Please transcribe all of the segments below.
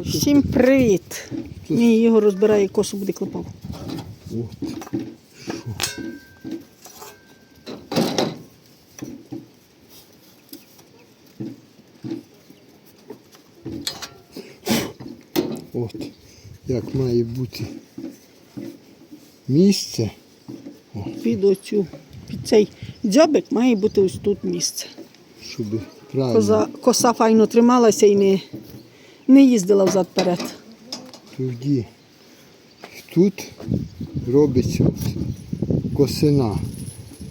Всім привіт! Ні, Ігор розбирає косу, буде клепав. От. От, як має бути місце, Під оцю, під цей дзьобик має бути ось тут місце. щоб правильно Коза, коса файно трималася і не, не їздила взад-перед. тоді тут робиться косина.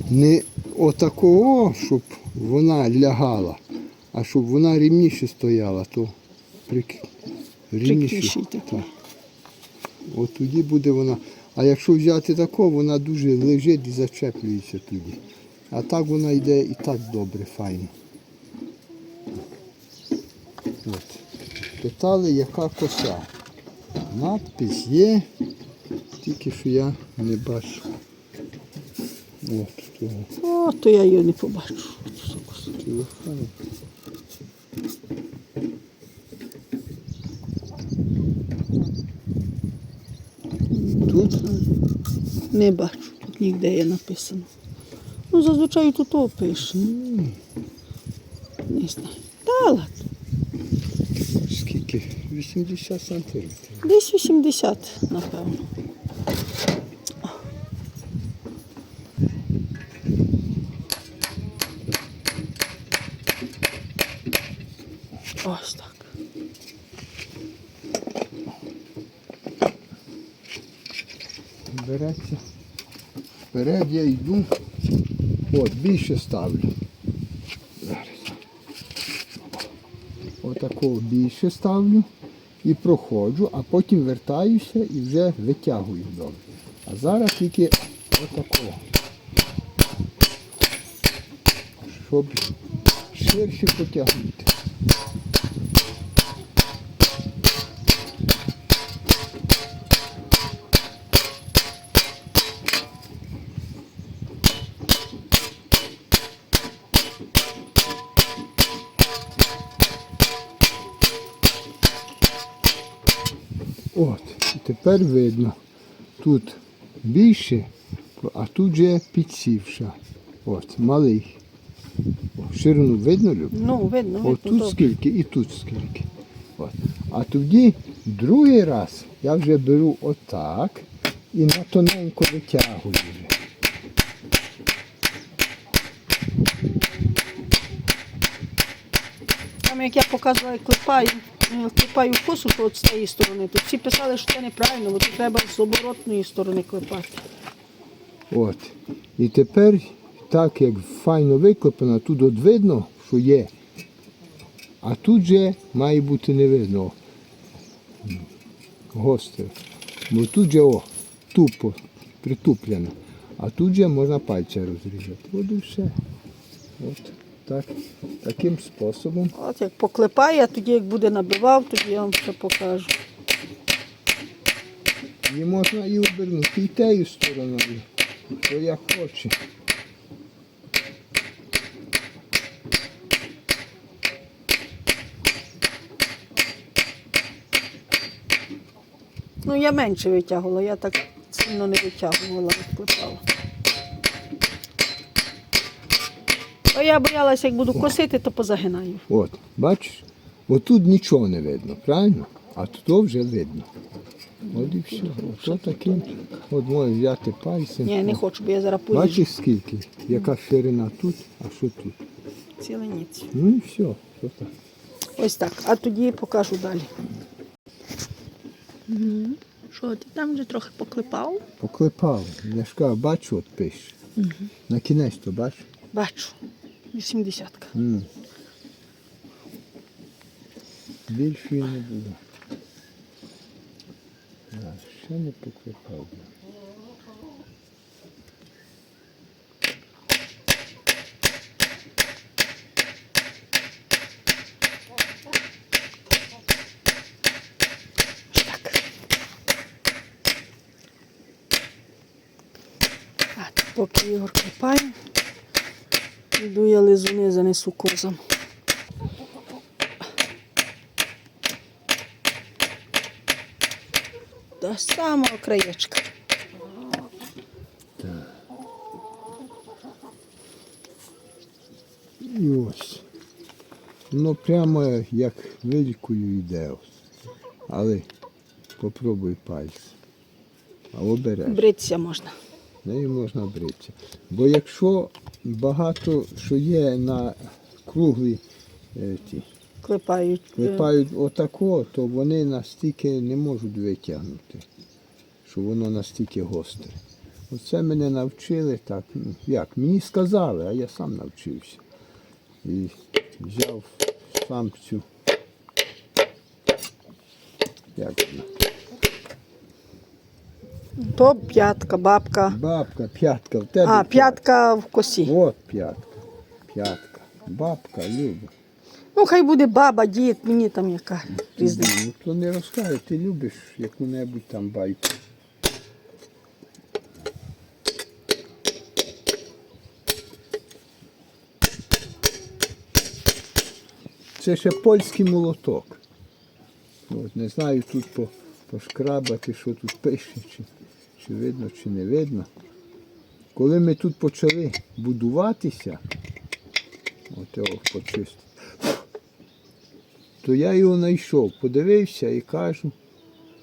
Не отакого, щоб вона лягала, а щоб вона рівніше стояла, то прик... Так. От тоді буде вона. А якщо взяти тако, вона дуже лежить і зачеплюється тоді. А так вона йде і так добре, файно. От. Питали, яка коса. Надпис є, тільки що я не бачу. От того О, то я її не побачу. телефону. Тут Не бачу, тут ніде є написано. Ну, зазвичай тут о пише. Не знаю. Та ладно. Скільки? 80 сантиметрів. Десь 80, напевно. Ось так. береться. Вперед я йду. От, більше ставлю. Отакого більше ставлю і проходжу, а потім вертаюся і вже витягую добре. А зараз тільки отакого. Щоб ширше потягнути. От, і тепер видно. Тут більше, а тут же підсівша. От, малий. О, ширину видно, Люб? Ну, видно, видно. От тут добре. скільки і тут скільки. От. А тоді другий раз я вже беру отак і на тоненько витягую вже. Там, як я показувала, клепаю, клепаю косу, то от з цієї сторони. Тут всі писали, що це неправильно, бо тут треба з оборотної сторони клепати. От. І тепер, так як файно виклепано, тут от видно, що є. А тут же має бути не видно. Гостре. Бо тут же о, тупо, притуплено. А тут же можна пальця розрізати. От і все. От. Так, таким способом. От як поклепає, а тоді як буде набивав, тоді я вам все покажу. Її можна і обернути і тею стороною, що я хочу. Ну, я менше витягувала, я так сильно не витягувала, як А я боялася, як буду косити, то позагинаю. От, бачиш? Отут нічого не видно, правильно? А тут вже видно. От і все. От таким. От можеш взяти пальцем. Ні, не хочу, бо я зараз поріжу Бачиш скільки? Яка ширина тут, а що тут? ціленіць. Ну і все. Що так? Ось так. А тоді покажу далі. Що, ти там вже трохи поклепав? Поклепав. Я ж кажу, бачу, от пише. На кінець то бачиш? Бачу. 80-ка. М. Більше не було. А, ще не поклепав. Поки Ігор клепає, йду я лизуни занесу козам. до самого краєчка. І ось. Воно прямо як вилікою йде. ось. Але попробуй пальці. А обереш. Бритися можна. Нею можна бритися. Бо якщо багато що є на круглі е, ті, Клепають. е, клепають отако, то вони настільки не можуть витягнути, що воно настільки гостре. Оце мене навчили так. ну, Як? Мені сказали, а я сам навчився. І взяв сам цю. Як вона? То п'ятка, бабка. Бабка, п'ятка, в тебе. А, п'ятка в косі. От п'ятка. П'ятка. Бабка, Люба. Ну, хай буде баба, дід, мені там яка різниця. Ну, то не розкажи, ти любиш яку-небудь там байку. Це ще польський молоток. От, не знаю тут по, пошкрабати, що тут пише, чи, чи видно, чи не видно. Коли ми тут почали будуватися, от його почистити, то я його знайшов, подивився і кажу,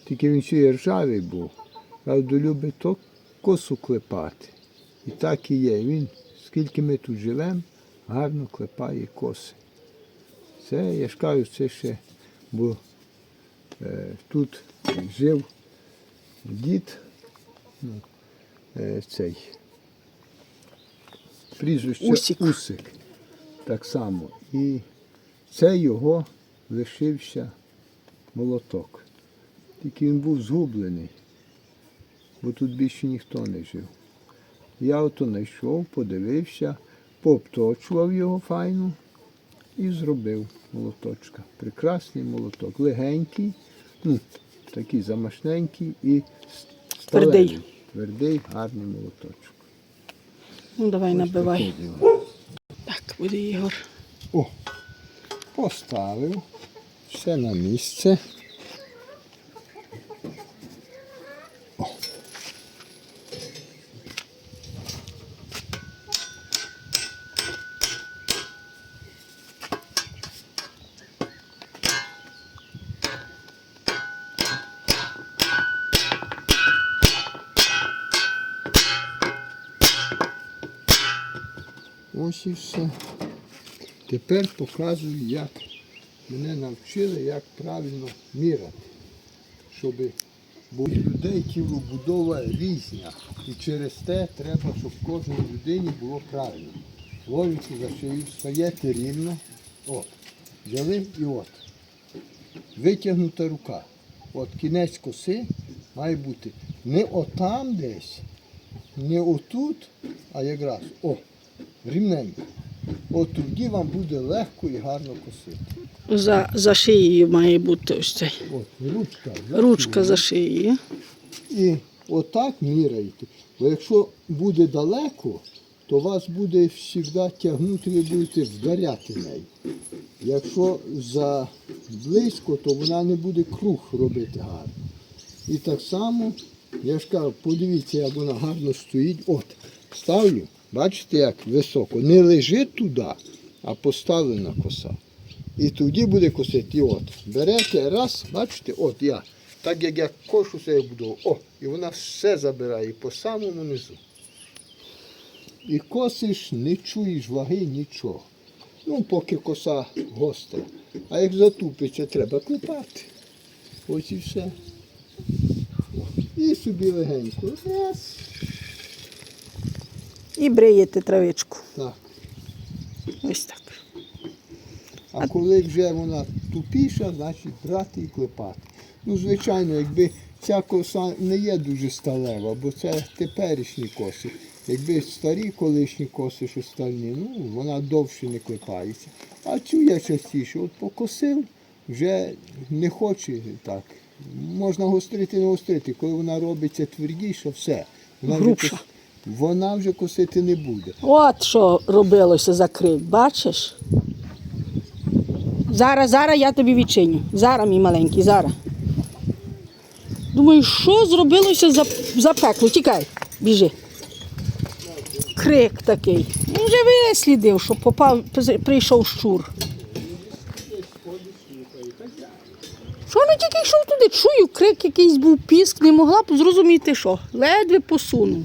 тільки він ще ржавий був. Правда, любить то косу клепати. І так і є. Він, скільки ми тут живемо, гарно клепає коси. Це, я ж кажу, це ще, бо тут жив дід, ну, е, цей прізвище Усік. Усик. Так само. І це його лишився молоток. Тільки він був згублений, бо тут більше ніхто не жив. Я ото знайшов, подивився, пообточував його файно і зробив молоточка. Прекрасний молоток, легенький, ну, такий замашненький і сталевий. Твердий. Твердий, гарний молоточок. Ну, давай набивай. Таке діло. Так, буде Ігор. О, поставив, все на місце. Ось. Тепер показую, як мене навчили, як правильно міряти. Щоб у людей тілобудова різня. І через те треба, щоб кожній людині було правильно. Ложите за шию, стаєте рівно. От. Взяли і от. Витягнута рука. От кінець коси має бути не отам десь, не отут, а якраз о, рівненько. От тоді вам буде легко і гарно косити. За, за шиєю має бути ось цей. От, ручка. Ручка за шиєю. І отак міряйте. Бо якщо буде далеко, то вас буде завжди тягнути, ви будете вдаряти нею. Якщо за близько, то вона не буде круг робити гарно. І так само, я ж кажу, подивіться, як вона гарно стоїть. От, ставлю, бачите, як високо. Не лежить туди, а поставлена коса. І тоді буде косити. От. Берете раз, бачите, от я. Так як я кошу себе буду, о, і вона все забирає по самому низу. І косиш, не чуєш ваги, нічого. Ну, поки коса гостра. А як затупиться, треба клепати. Ось і все. І собі легенько. Раз. І бриєте травичку. Так. Ось так. А коли вже вона тупіша, значить брати і клепати. Ну, звичайно, якби ця коса не є дуже сталева, бо це теперішні коси. Якби старі колишні коси, що стальні, ну вона довше не клепається. А цю я частіше от покосив, вже не хоче так. Можна гострити, не гострити. Коли вона робиться твердіша, все. Вона вже, Грубша. кос- вона вже косити не буде. От що робилося закрив, бачиш? Зараз, зараз я тобі відчиню. Зараз, мій маленький, зараз. Думаю, що зробилося за, за пекло? Тікай, біжи. Крик такий. Він вже вислідив, що попав, прийшов щур. Що не тільки йшов туди, чую, крик якийсь був піск, не могла б зрозуміти, що. Ледве посунув.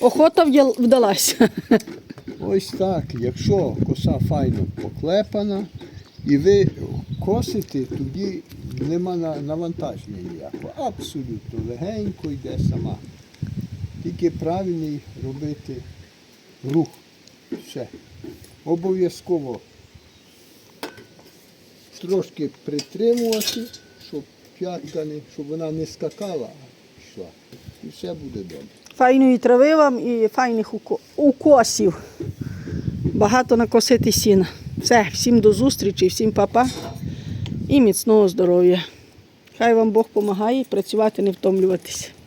Охота вдалася. Ось так, якщо коса файно поклепана, і ви косите, тоді нема навантаження ніякого. Абсолютно легенько йде сама. Тільки правильний робити рух. Все. Обов'язково трошки притримувати, щоб п'ятка не, щоб вона не скакала, а йшла. І все буде добре. Файної трави вам і файних укосів. Багато накосити сіна. Все, всім до зустрічі, всім папа і міцного здоров'я. Хай вам Бог допомагає працювати, не втомлюватися.